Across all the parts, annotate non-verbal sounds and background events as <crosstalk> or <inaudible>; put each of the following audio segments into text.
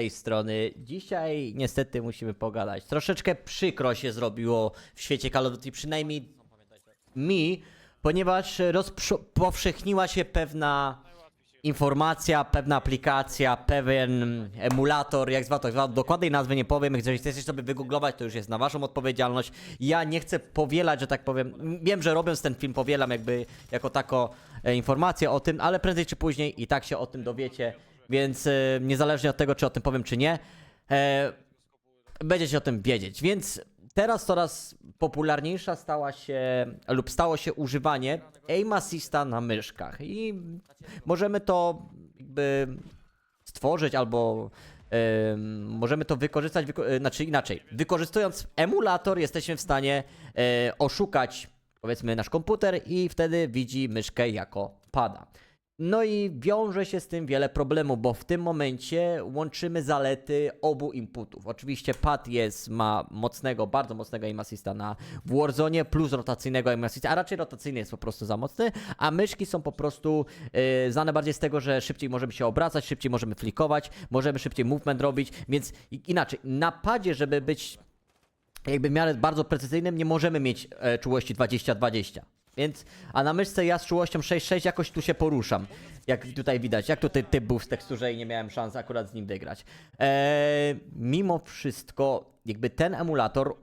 tej strony. Dzisiaj niestety musimy pogadać. Troszeczkę przykro się zrobiło w świecie Call of Duty, przynajmniej mi, ponieważ rozpowszechniła się pewna informacja, pewna aplikacja, pewien emulator, jak zwał to, dokładnej nazwy nie powiem, jeżeli chcecie sobie wygooglować, to już jest na waszą odpowiedzialność. Ja nie chcę powielać, że tak powiem, wiem, że robiąc ten film powielam jakby jako tako e, informację o tym, ale prędzej czy później i tak się o tym dowiecie, więc e, niezależnie od tego, czy o tym powiem, czy nie, e, będziecie o tym wiedzieć, więc teraz coraz popularniejsza stała się lub stało się używanie aim assista na myszkach. I możemy to jakby stworzyć albo em, możemy to wykorzystać, wyko- e, znaczy inaczej, wykorzystując emulator jesteśmy w stanie e, oszukać powiedzmy nasz komputer i wtedy widzi myszkę jako pada. No i wiąże się z tym wiele problemów, bo w tym momencie łączymy zalety obu inputów. Oczywiście pad jest, ma mocnego, bardzo mocnego aim assista na Warzone plus rotacyjnego aim assista, a raczej rotacyjny jest po prostu za mocny, a myszki są po prostu yy, znane bardziej z tego, że szybciej możemy się obracać, szybciej możemy flikować, możemy szybciej movement robić, więc inaczej, na padzie, żeby być jakby w miarę bardzo precyzyjnym, nie możemy mieć e, czułości 20-20. Więc, a na myszce ja z czułością 6-6 jakoś tu się poruszam. Jak tutaj widać, jak tutaj typ był w teksturze i nie miałem szans akurat z nim wygrać. E, mimo wszystko, jakby ten emulator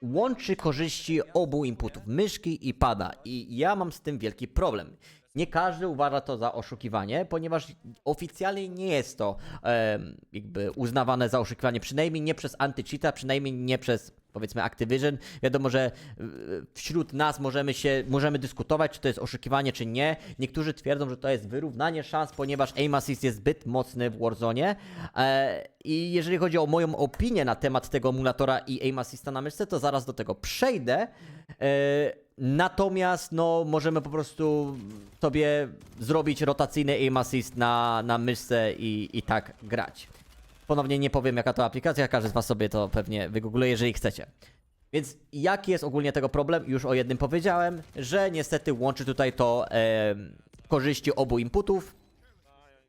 łączy korzyści obu inputów, myszki i pada. I ja mam z tym wielki problem. Nie każdy uważa to za oszukiwanie, ponieważ oficjalnie nie jest to em, jakby uznawane za oszukiwanie, przynajmniej nie przez anti-cheata, przynajmniej nie przez powiedzmy Activision. Wiadomo, że y, wśród nas możemy się, możemy dyskutować, czy to jest oszukiwanie, czy nie. Niektórzy twierdzą, że to jest wyrównanie szans, ponieważ aim assist jest zbyt mocny w Warzone. E, I jeżeli chodzi o moją opinię na temat tego emulatora i aim assista na myszce, to zaraz do tego przejdę. E, Natomiast no, możemy po prostu sobie zrobić rotacyjny aim assist na, na myszce i, i tak grać. Ponownie nie powiem jaka to aplikacja, każdy z was sobie to pewnie wygoogluje, jeżeli chcecie. Więc jaki jest ogólnie tego problem? Już o jednym powiedziałem, że niestety łączy tutaj to em, korzyści obu inputów,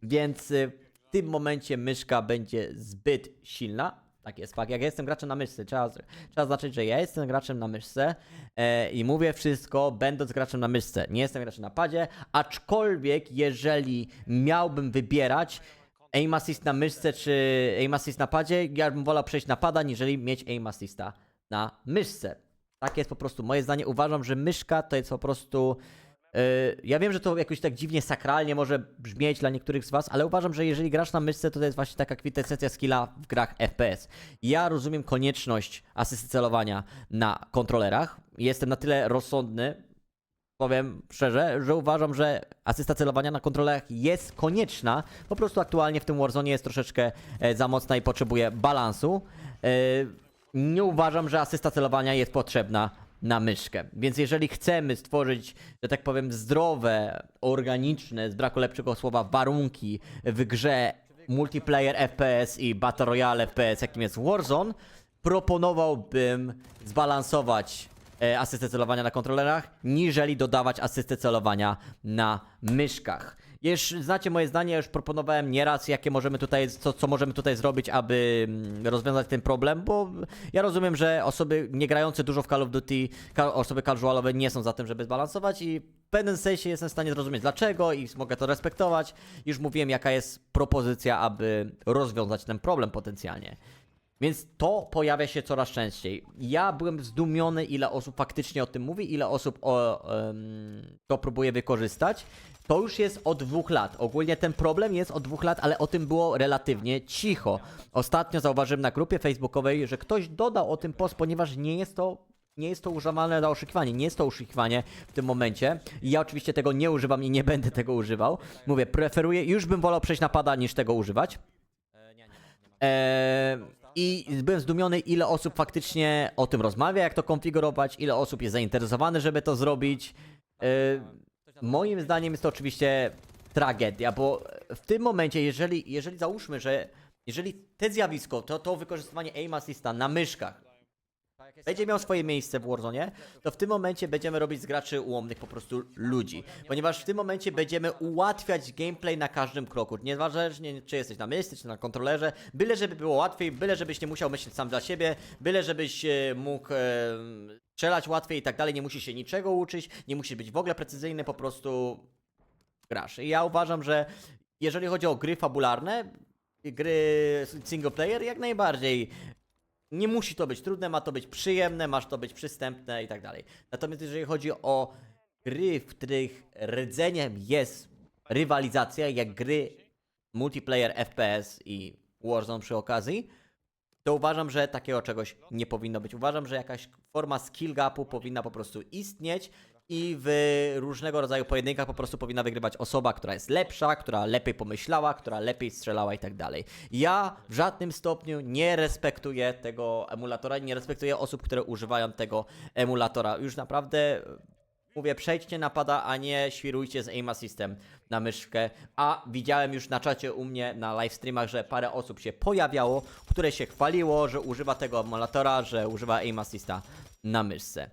więc y, w tym momencie myszka będzie zbyt silna. Tak jest, fakt. Jak ja jestem graczem na myszce, trzeba, trzeba zaznaczyć, że ja jestem graczem na myszce e, i mówię wszystko będąc graczem na myszce. Nie jestem graczem na padzie, aczkolwiek jeżeli miałbym wybierać aim assist na myszce czy aim assist na padzie, ja bym wolał przejść na pada, niżeli mieć aim assista na myszce. Takie jest po prostu moje zdanie. Uważam, że myszka to jest po prostu. Yy, ja wiem, że to jakoś tak dziwnie sakralnie może brzmieć dla niektórych z Was, ale uważam, że jeżeli grasz na myszce, to to jest właśnie taka kwintesencja skilla w grach FPS. Ja rozumiem konieczność asysty celowania na kontrolerach. Jestem na tyle rozsądny, powiem szczerze, że uważam, że asysta celowania na kontrolerach jest konieczna. Po prostu aktualnie w tym Warzone jest troszeczkę e, za mocna i potrzebuje balansu. E, nie uważam, że asysta celowania jest potrzebna na myszkę. Więc jeżeli chcemy stworzyć, że tak powiem, zdrowe, organiczne, z braku lepszego słowa, warunki w grze multiplayer FPS i Battle Royale FPS, jakim jest Warzone, proponowałbym zbalansować asystę celowania na kontrolerach, niżeli dodawać asystę celowania na myszkach. Już znacie moje zdanie, już proponowałem nieraz, jakie możemy tutaj, co, co możemy tutaj zrobić, aby mm, rozwiązać ten problem, bo ja rozumiem, że osoby nie grające dużo w Call of Duty, osoby casualowe nie są za tym, żeby zbalansować i w pewnym sensie jestem w stanie zrozumieć dlaczego i mogę to respektować. Już mówiłem, jaka jest propozycja, aby rozwiązać ten problem potencjalnie. Więc to pojawia się coraz częściej. Ja byłem zdumiony, ile osób faktycznie o tym mówi, ile osób o, em, to próbuje wykorzystać. To już jest od dwóch lat. Ogólnie ten problem jest od dwóch lat, ale o tym było relatywnie cicho. Ostatnio zauważyłem na grupie facebookowej, że ktoś dodał o tym post, ponieważ nie jest to nie jest to używane na oszukiwanie, nie jest to oszukiwanie w tym momencie. Ja oczywiście tego nie używam i nie będę tego używał. Mówię, preferuję, już bym wolał przejść na pada niż tego używać. Eee, I byłem zdumiony, ile osób faktycznie o tym rozmawia, jak to konfigurować, ile osób jest zainteresowane, żeby to zrobić. Eee, moim zdaniem jest to oczywiście tragedia, bo w tym momencie, jeżeli, jeżeli załóżmy, że jeżeli te zjawisko, to, to wykorzystywanie aim assista na myszkach będzie miał swoje miejsce w Warzone, to w tym momencie będziemy robić z graczy ułomnych po prostu ludzi. Ponieważ w tym momencie będziemy ułatwiać gameplay na każdym kroku. Niezależnie czy jesteś na mysty, czy na kontrolerze, byle żeby było łatwiej, byle żebyś nie musiał myśleć sam dla siebie, byle żebyś e, mógł e, strzelać łatwiej i tak dalej, nie musisz się niczego uczyć, nie musisz być w ogóle precyzyjny, po prostu grasz. I ja uważam, że jeżeli chodzi o gry fabularne, gry single player, jak najbardziej nie musi to być trudne, ma to być przyjemne, masz to być przystępne i tak dalej. Natomiast jeżeli chodzi o gry, w których rdzeniem jest rywalizacja, jak gry multiplayer FPS i Warzone przy okazji, to uważam, że takiego czegoś nie powinno być. Uważam, że jakaś forma skill gapu powinna po prostu istnieć i w różnego rodzaju pojedynkach po prostu powinna wygrywać osoba, która jest lepsza, która lepiej pomyślała, która lepiej strzelała i tak dalej. Ja w żadnym stopniu nie respektuję tego emulatora, nie respektuję osób, które używają tego emulatora. Już naprawdę Mówię, przejdźcie na pada, a nie świrujcie z aim assistem na myszkę. A widziałem już na czacie u mnie na live streamach, że parę osób się pojawiało, które się chwaliło, że używa tego emulatora, że używa aim assista na myszce.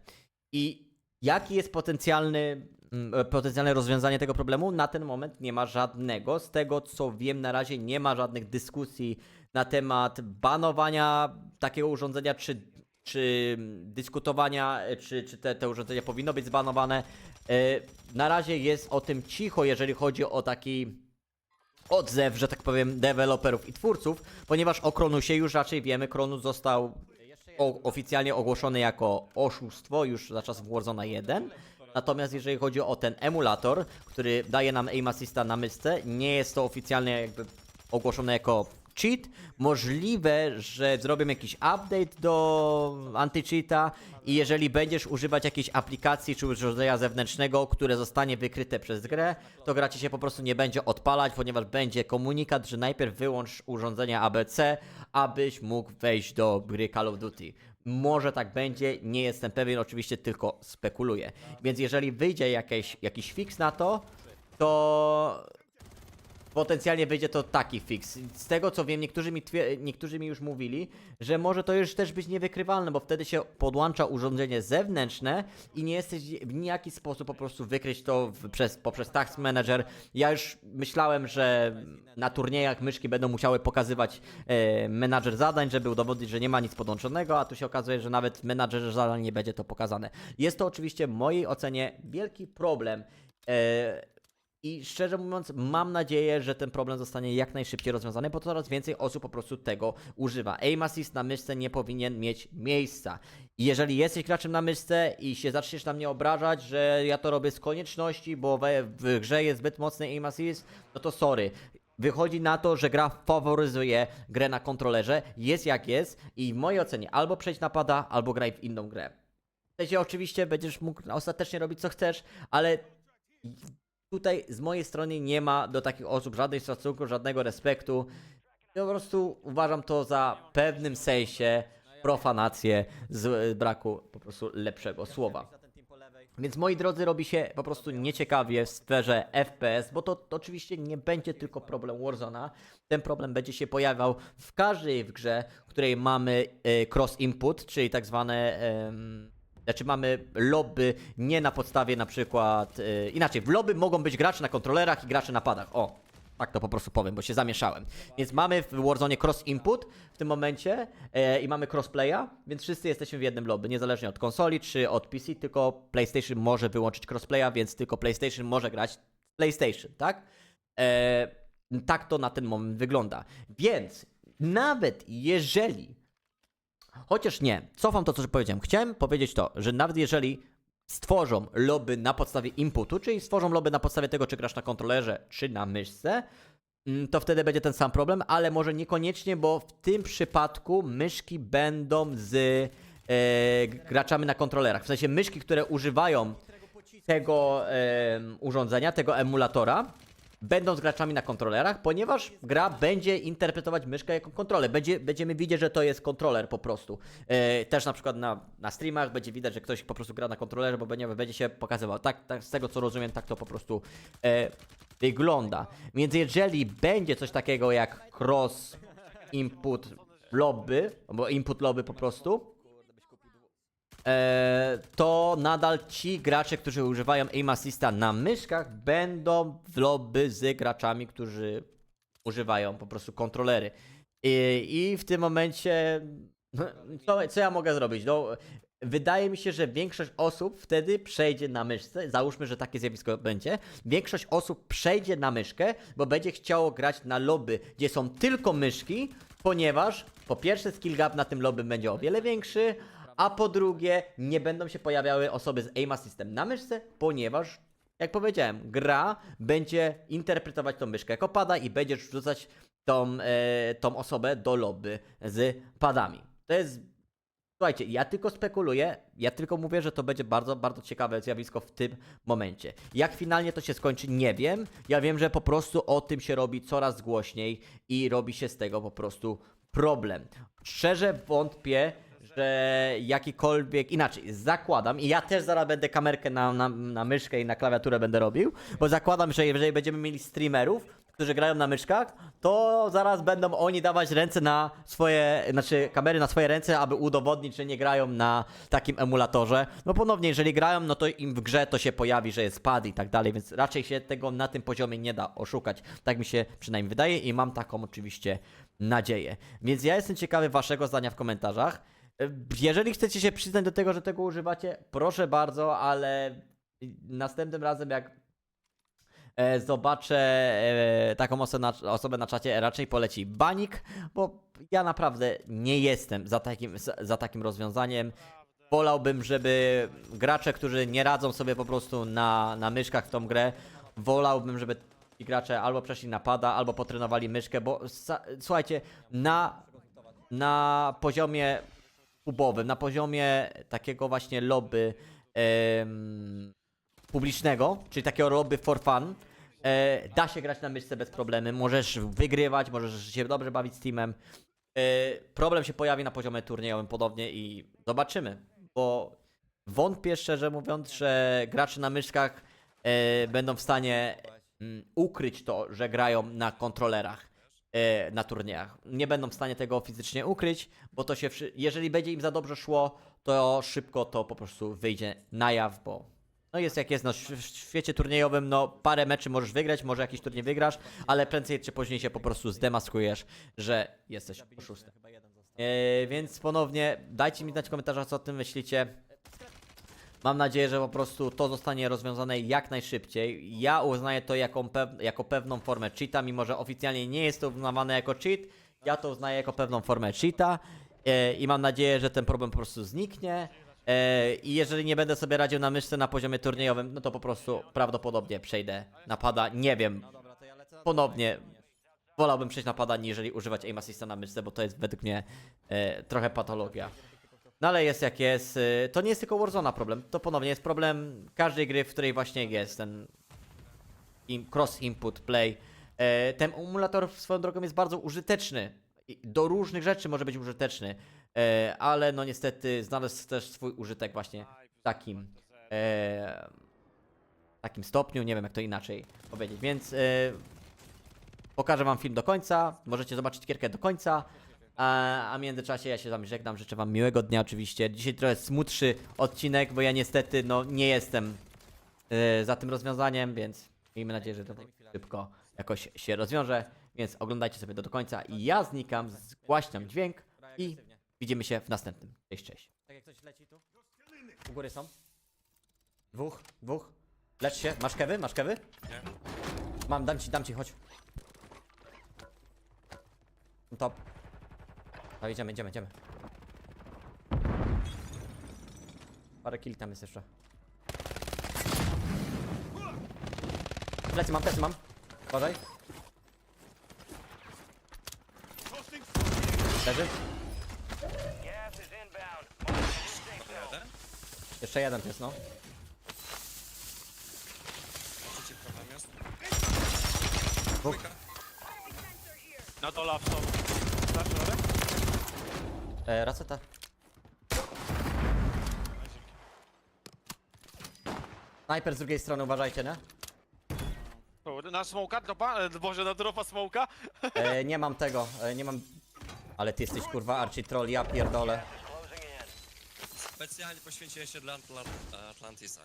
I jaki jest potencjalny, mm, e, potencjalne rozwiązanie tego problemu? Na ten moment nie ma żadnego. Z tego co wiem, na razie nie ma żadnych dyskusji na temat banowania takiego urządzenia, czy, czy dyskutowania, e, czy, czy te, te urządzenia powinno być zbanowane. E, Na razie jest o tym cicho, jeżeli chodzi o taki odzew, że tak powiem, deweloperów i twórców, ponieważ o Kronusie już raczej wiemy, Kronus został o, oficjalnie ogłoszony jako oszustwo już za czasów Warzone 1. Natomiast jeżeli chodzi o ten emulator, który daje nam aim assista na mysce, nie jest to oficjalnie jakby ogłoszone jako cheat. Możliwe, że zrobią jakiś update do anti-cheata i jeżeli będziesz używać jakiejś aplikacji czy urządzenia zewnętrznego, które zostanie wykryte przez grę, to gra ci się po prostu nie będzie odpalać, ponieważ będzie komunikat, że najpierw wyłącz urządzenia ABC, abyś mógł wejść do gry Call of Duty. Może tak będzie, nie jestem pewien, oczywiście tylko spekuluję. Więc jeżeli wyjdzie jakieś, jakiś fix na to, to potencjalnie wyjdzie to taki fix. Z tego co wiem, niektórzy mi, niektórzy mi już mówili, że może to już też być niewykrywalne, bo wtedy się podłącza urządzenie zewnętrzne i nie jesteś w nijaki sposób po prostu wykryć to w, przez, poprzez Task Manager. Ja już myślałem, że na turniejach myszki będą musiały pokazywać e, menadżer zadań, żeby udowodnić, że nie ma nic podłączonego, a tu się okazuje, że nawet w menadżerze zadań nie będzie to pokazane. Jest to oczywiście w mojej ocenie wielki problem. E, i szczerze mówiąc, mam nadzieję, że ten problem zostanie jak najszybciej rozwiązany, bo coraz więcej osób po prostu tego używa. Aim assist na myszce nie powinien mieć miejsca. Jeżeli jesteś graczem na myszce i się zaczniesz na mnie obrażać, że ja to robię z konieczności, bo we, w grze jest zbyt mocny aim assist, no to sorry. Wychodzi na to, że gra faworyzuje grę na kontrolerze, jest jak jest i w mojej ocenie albo przejdź na pada, albo graj w inną grę. W sensie oczywiście będziesz mógł ostatecznie robić co chcesz, ale tutaj z mojej strony nie ma do takich osób żadnych szacunku, żadnego respektu. Ja po prostu uważam to za pewnym sensie profanację z braku po prostu lepszego słowa. Więc moi drodzy, robi się po prostu nieciekawie w sferze FPS, bo to, to oczywiście nie będzie tylko problem Warzona. Ten problem będzie się pojawiał w każdej w grze, w której mamy e, cross input, czyli tak zwane. em, znaczy mamy lobby nie na podstawie na przykład. e, inaczej, w lobby mogą być gracze na kontrolerach i gracze na padach. O, tak to po prostu powiem, bo się zamieszałem. Więc mamy w Warzone cross input w tym momencie e, i mamy crossplaya, więc wszyscy jesteśmy w jednym lobby, niezależnie od konsoli czy od PC, tylko PlayStation może wyłączyć crossplaya, więc tylko PlayStation może grać PlayStation, tak? E, tak to na ten moment wygląda. Więc nawet jeżeli Chociaż nie, cofam to, co powiedziałem. Chciałem powiedzieć to, że nawet jeżeli stworzą lobby na podstawie inputu, czyli stworzą lobby na podstawie tego, czy grasz na kontrolerze, czy na myszce, mm, to wtedy będzie ten sam problem, ale może niekoniecznie, bo w tym przypadku myszki będą z e, graczami na kontrolerach. W sensie myszki, które używają tego em, urządzenia, tego emulatora, będą z graczami na kontrolerach, ponieważ gra będzie interpretować myszkę jako kontroler. Będzie, będziemy widzieć, że to jest kontroler po prostu. E, też na przykład na, na streamach będzie widać, że ktoś po prostu gra na kontrolerze, bo będzie, będzie się pokazywał. Tak, tak, z tego co rozumiem, tak to po prostu e, wygląda. Więc jeżeli będzie coś takiego jak cross input lobby, albo input lobby po prostu, to nadal ci gracze, którzy używają aim assista na myszkach, będą w lobby z graczami, którzy używają po prostu kontrolery. I, i w tym momencie, no, co, co ja mogę zrobić? No, wydaje mi się, że większość osób wtedy przejdzie na myszce. Załóżmy, że takie zjawisko będzie. Większość osób przejdzie na myszkę, bo będzie chciało grać na lobby, gdzie są tylko myszki, ponieważ po pierwsze skill gap na tym lobby będzie o wiele większy, a po drugie nie będą się pojawiały osoby z aim assistem na myszce, ponieważ jak powiedziałem, gra będzie interpretować tą myszkę jako pada i będzie rzucać tą, e, tą osobę do lobby z padami. To jest. Słuchajcie, ja tylko spekuluję, ja tylko mówię, że to będzie bardzo, bardzo ciekawe zjawisko w tym momencie. Jak finalnie to się skończy, nie wiem. Ja wiem, że po prostu o tym się robi coraz głośniej i robi się z tego po prostu problem. Szczerze wątpię, że jakikolwiek, inaczej, zakładam i ja też zaraz będę kamerkę na, na, na myszkę i na klawiaturę będę robił, bo zakładam, że jeżeli będziemy mieli streamerów, którzy grają na myszkach, to zaraz będą oni dawać ręce na swoje, znaczy kamery na swoje ręce, aby udowodnić, że nie grają na takim emulatorze. No ponownie, jeżeli grają, no to im w grze to się pojawi, że jest pad i tak dalej, więc raczej się tego na tym poziomie nie da oszukać. Tak mi się przynajmniej wydaje i mam taką oczywiście nadzieję. Więc ja jestem ciekawy waszego zdania w komentarzach. Jeżeli chcecie się przyznać do tego, że tego używacie, proszę bardzo, ale następnym razem jak e, zobaczę e, taką osobę na, czacie, raczej poleci banik, bo ja naprawdę nie jestem za takim, za, takim rozwiązaniem. Wolałbym, żeby gracze, którzy nie radzą sobie po prostu na, na myszkach w tą grę, wolałbym, żeby ci gracze albo przeszli na pada, albo potrenowali myszkę, bo słuchajcie, na, na poziomie kubowym, na poziomie takiego właśnie lobby publicznego, czyli takiego lobby for fun, e, da się grać na myszce bez problemu, możesz wygrywać, możesz się dobrze bawić z teamem. E, problem się pojawi na poziomie turniejowym podobnie i zobaczymy, bo wątpię szczerze mówiąc, że gracze na myszkach e, będą w stanie mm, ukryć to, że grają na kontrolerach na turniejach. Nie będą w stanie tego fizycznie ukryć, bo to się, jeżeli będzie im za dobrze szło, to szybko to po prostu wyjdzie na jaw, bo no jest jak jest, no w świecie turniejowym, no parę meczy możesz wygrać, może jakiś turniej wygrasz, ale prędzej czy później się po prostu zdemaskujesz, że jesteś oszustem. E, więc ponownie dajcie mi znać w komentarzach, co o tym myślicie. Mam nadzieję, że po prostu to zostanie rozwiązane jak najszybciej. Ja uznaję to jako, pew jako pewną formę cheata, mimo że oficjalnie nie jest to uznawane jako cheat. Ja to uznaję jako pewną formę cheata e, i mam nadzieję, że ten problem po prostu zniknie. E, I jeżeli nie będę sobie radził na myszce na poziomie turniejowym, no to po prostu prawdopodobnie przejdę na pada. Nie wiem. Ponownie wolałbym przejść na pada, niżeli używać aim assista na myszce, bo to jest według mnie e, trochę patologia. No ale jest jak jest. y, To nie jest tylko Warzona problem. To ponownie jest problem każdej gry, w której właśnie jest ten cross input play. E, Ten emulator swoją drogą jest bardzo użyteczny. Do różnych rzeczy może być użyteczny. E, Ale no niestety znalazł też swój użytek właśnie w takim e, takim stopniu, nie wiem jak to inaczej powiedzieć, więc pokażę wam film do końca, możecie zobaczyć gierkę do końca, a, a w międzyczasie ja się z wami żegnam, życzę wam miłego dnia oczywiście. Dzisiaj trochę smutszy odcinek, bo ja niestety no nie jestem e, za tym rozwiązaniem, więc miejmy nadzieję, że to szybko jakoś się rozwiąże, więc oglądajcie sobie to do końca i ja znikam, zgłaśniam dźwięk i widzimy się w następnym. Cześć, cześć. Tak jak coś leci tu? U góry są? Dwóch, dwóch. Lecz się, masz kewy, masz kewy? Nie. Mam, dam ci, dam ci, chodź. Top. No idziemy, idziemy, idziemy. Parę kill tam jest jeszcze. Plecy mam, plecy mam. Uważaj. Leży. Jeszcze jeden jest, no. Możecie problem jest? Dwóch. Na dole są. E, raceta. Snajper z drugiej strony, uważajcie, nie? Kurde, Na smoka dropa? E, Boże, na dropa smoka? E, <laughs> nie mam tego, e, nie mam... Ale ty jesteś kurwa Archie Troll, ja pierdolę. Specjalnie poświęciłem się dla Atla Atlantisa.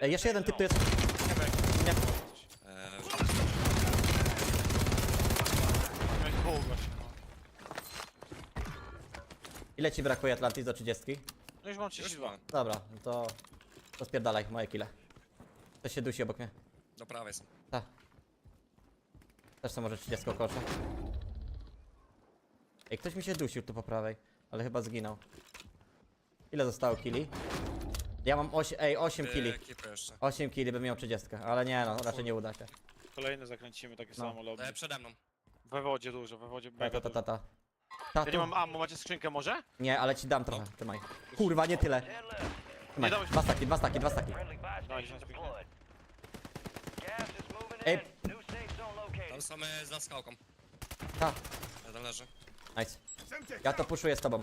Ej, jeszcze jeden typ tu jest. Nie. Eee, Miałeś dwóch gości, no. Ile ci brakuje Atlantis do 30? No już mam już 32. mam. Dobra, no to... To spierdalaj, moje kile. To się dusi obok mnie. Do prawej są. Tak. Też są może 30 kosza. Ej, ktoś mi się dusił tu po prawej, ale chyba zginął. Ile zostało kili? Ja mam 8, ej, 8 kili. Ekipy jeszcze. 8 kili bym miał 30, ale nie no, raczej nie uda się. Kolejny zakręcimy takie No. samo lobby. E, przede mną. We wodzie dużo, we wodzie Ta, mega ta, ta, ta, ta. Ja nie mam ammo, macie skrzynkę może? Nie, ale ci dam trochę, trzymaj. Kurwa, nie tyle. Trzymaj, dałeś- dwa staki, dwa staki, dwa staki. No. Ej. Tam są e, za skałką. Ta, Jeden leży. nice. Ja to puszuję z tobą.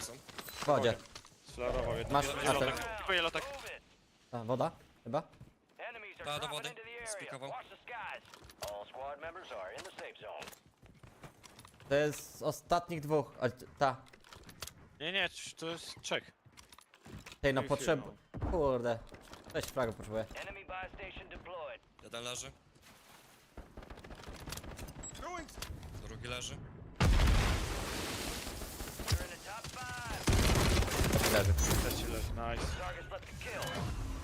Są? W wodzie. Flarował jeden. Masz Jeden. Tylko jelotek. A, woda? Chyba? Ta do wody. Spikował. To jest z ostatnich dwóch. A, ta. Nie, nie, c- to jest Czech. Tej no Ej, potrzeb... chwilę. Kurde. Cześć, fragów potrzebuję. Jeden leży. Drugi leży. Leży. Też ci leży, nice. Target's left to kill.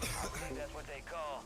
I believe that's what they call